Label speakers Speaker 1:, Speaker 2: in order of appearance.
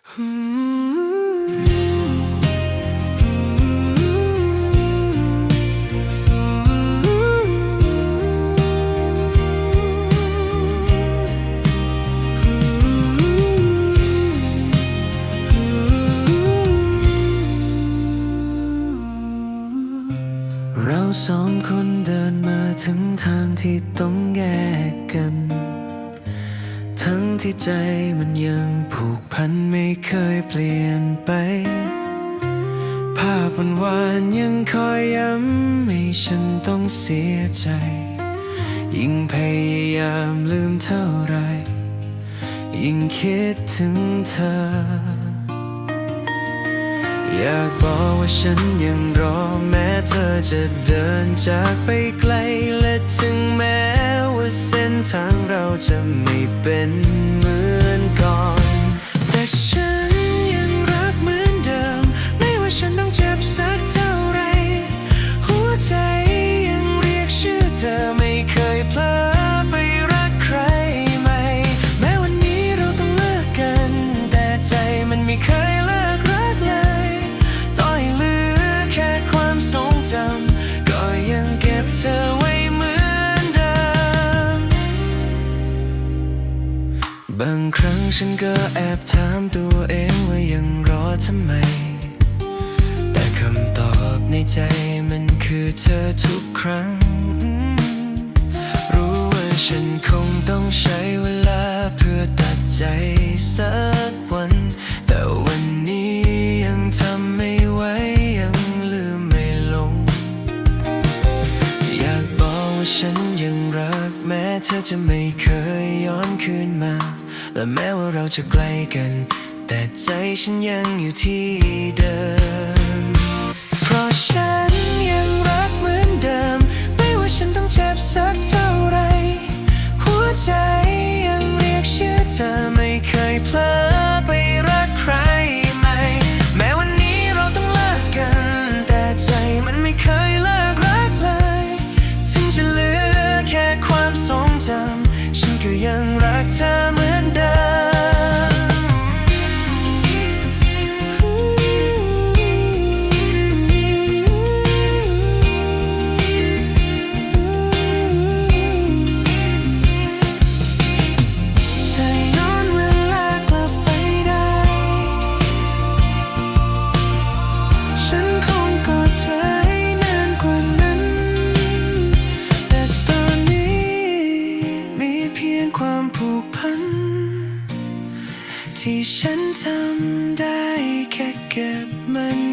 Speaker 1: เราสองคนเดินมาถึงทางที่ต้องแยกกัน ทั้งที่ใจมันยังผูกพันไม่เคยเปลี่ยนไป ภาพวันวานยังคอยย้ำให้ฉันต้องเสียใจ ยิ่งพยายามลืมเท่าไร ยิ่งคิดถึงเธอ อยากบอกว่าฉันยังรอแม้เธอจะเดินจากไปไกลและถึงแม้ ว่าเส้นทางเราจะไม่เป็นเหมือนก่อน แต่ฉันยังรักเหมือนเดิม ไม่ว่าฉันต้องเจ็บสักเท่าไร หัวใจยังเรียกชื่อเธอไม่เคยเพลอไปรักใครใหม่ แม้วันนี้เราต้องเลิกกัน แต่ใจมันไม่เคย บางครั้งฉันก็แอบถามตัวเองว่ายังรอทำไม แต่คำตอบในใจมันคือเธอทุกครั้ง รู้ว่าฉันคงต้องใช้เวลาเพื่อตัดใจสักวัน แต่วันนี้ยังทำไม่ไหวยังลืมไม่ลง อยากบอกว่าฉันยังรักแม้เธอจะไม่เคยย้อนคืนมา และแม้ว่าเราจะไกลกัน แต่ใจฉันยังอยู่ที่เดิม ที่ฉันทำได้แค่เก็บมัน